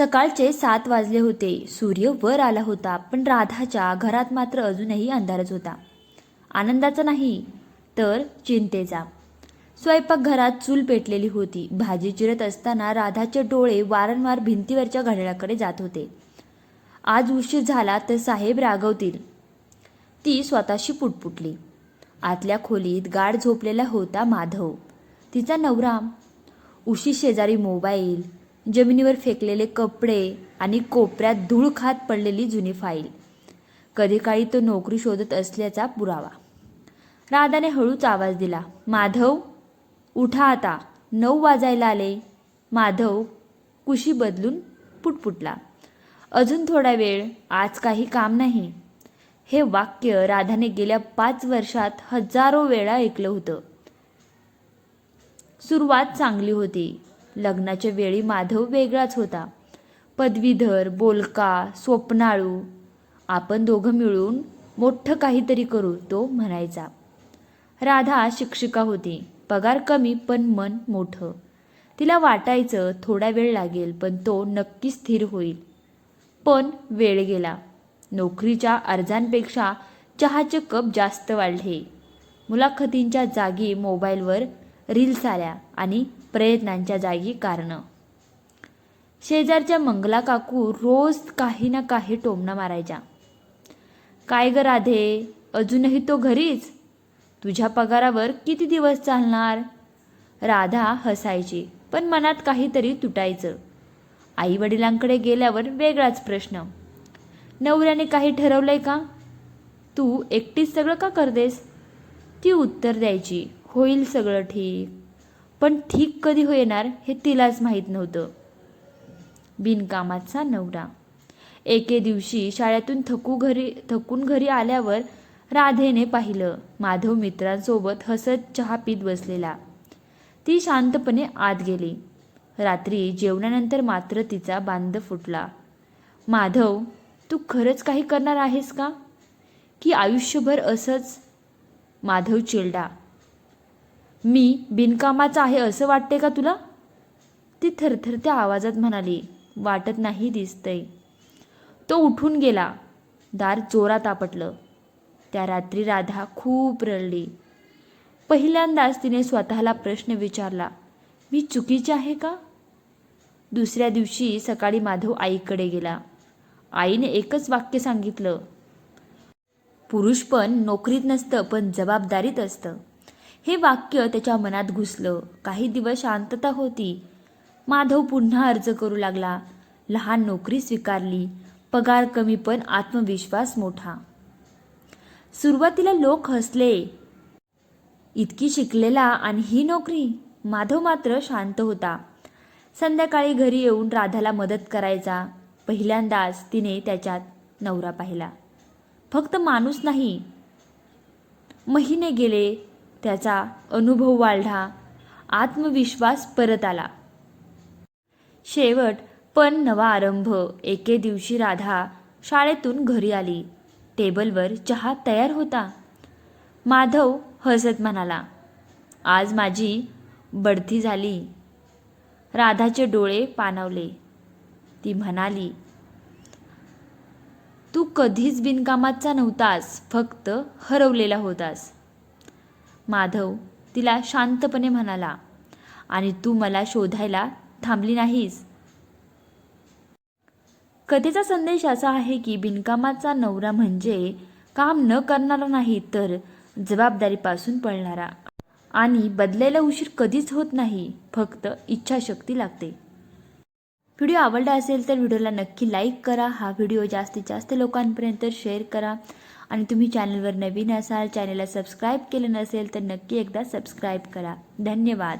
सकाळचे सात वाजले होते. सूर्य वर आला होता पण राधाच्या घरात मात्र अजूनही अंधारच होता. आनंदाचा नाही तर चिंतेचा. स्वयंपाकघरात चूल पेटलेली होती. भाजी चिरत असताना राधाचे डोळे वारंवार भिंतीवरच्या घड्याळाकडे जात होते. आज उशीर झाला तर साहेब रागवतील. ती स्वतःशी पुटपुटली. आतल्या खोलीत गाढ झोपलेला होता माधव. तिचा नवरा उशी शेजारी मोबाईल जमिनीवर फेकलेले कपडे आणि कोपऱ्यात धूळ खात पडलेली जुनी फाईल. कधी काळी तो नोकरी शोधत असल्याचा पुरावा. राधाने हळूच आवाज दिला माधव उठा आता. नऊ वाजायला आले. माधव कुशी बदलून पुटपुटला अजून थोडा वेळ आज काही काम नाही. हे वाक्य राधाने गेल्या पाच वर्षात हजारो वेळा ऐकलं होतं. सुरुवात चांगली होती. लग्नाच्या वेळी माधव वेगळाच होता. पदवीधर बोलका स्वप्नाळू आपण दोघं मिळून मोठं काहीतरी करू तो म्हणायचा. राधा शिक्षिका होती. पगार कमी पण मन मोठं. तिला वाटायचं थोडा वेळ लागेल पण तो नक्की स्थिर होईल. पण वेळ गेला. नोकरीच्या अर्जांपेक्षा चहाचे कप जास्त वाढले. मुलाखतींच्या जागी मोबाईलवर रील्स आल्या आणि प्रयत्नांच्या जागी कारणं. शेजारच्या मंगला काकू रोज काही ना काही टोमणा मारायच्या. काय ग राधे अजूनही तो घरीच? तुझ्या पगारावर किती दिवस चालणार? राधा हसायची पण मनात काहीतरी तुटायचं. आई वडिलांकडे गेल्यावर वेगळाच प्रश्न. नवऱ्याने काही ठरवलंय का? तू एकटीच सगळं का करतेस? ती उत्तर द्यायची होईल सगळं ठीक. पण ठीक कधी होणार हे तिलाच माहीत नव्हतं. बिनकामाचा नवरा. एके दिवशी शाळेतून थकू घरी थकून घरी आल्यावर राधेने पाहिलं माधव मित्रांसोबत हसत चहा पीत बसलेला. ती शांतपणे आत गेली. रात्री जेवणानंतर मात्र तिचा बांध फुटला. माधव तू खरंच काही करणार आहेस का? की आयुष्यभर असंच? माधव चिरडा मी बिनकामाचा आहे असं वाटते का तुला? ती थरथरत्या आवाजात म्हणाली वाटत नाही दिसतंय. तो उठून गेला. दार जोरात आपटलं. त्या रात्री राधा खूप रडली. पहिल्यांदाच तिने स्वतःला प्रश्न विचारला मी चुकीची आहे का? दुसऱ्या दिवशी सकाळी माधव आईकडे गेला. आईने एकच वाक्य सांगितलं पुरुष पण नोकरीत नसतं पण जबाबदारीत असतं. हे वाक्य त्याच्या मनात घुसलं. काही दिवस शांतता होती. माधव पुन्हा अर्ज करू लागला. लहान नोकरी स्वीकारली. पगार कमी पण आत्मविश्वास मोठा. सुरुवातीला लोक हसले. इतकी शिकलेला आणि ही नोकरी? माधव मात्र शांत होता. संध्याकाळी घरी येऊन राधाला मदत करायचा. पहिल्यांदाच तिने त्याच्यात नवरा पाहिला. फक्त माणूस नाही. महिने गेले. त्याचा अनुभव वाढला. आत्मविश्वास परत आला. शेवट पण नवा आरंभ. एके दिवशी राधा शाळेतून घरी आली. टेबलवर चहा तयार होता. माधव हसत म्हणाला आज माझी बढती झाली. राधाचे डोळे पाणावले. ती म्हणाली तू कधीच बिनकामाचा नव्हतास फक्त हरवलेला होतास. माधव तिला शांतपणे म्हणाला आणि तू मला शोधायला थांबली नाहीस. कथेचा संदेश असा आहे की बिनकामाचा नवरा म्हणजे काम न करणारा नाही तर जबाबदारीपासून पळणारा. आणि बदलायला उशीर कधीच होत नाही फक्त इच्छाशक्ती लागते. व्हिडिओ आवडला असेल तर व्हिडिओला नक्की लाईक करा. हा व्हिडिओ जास्तीत जास्त लोकांपर्यंत शेअर करा. आणि तुम्ही चॅनलवर नवीन असाल चॅनलला सबस्क्राईब केलं नसेल तर नक्की एकदा सबस्क्राईब करा. धन्यवाद.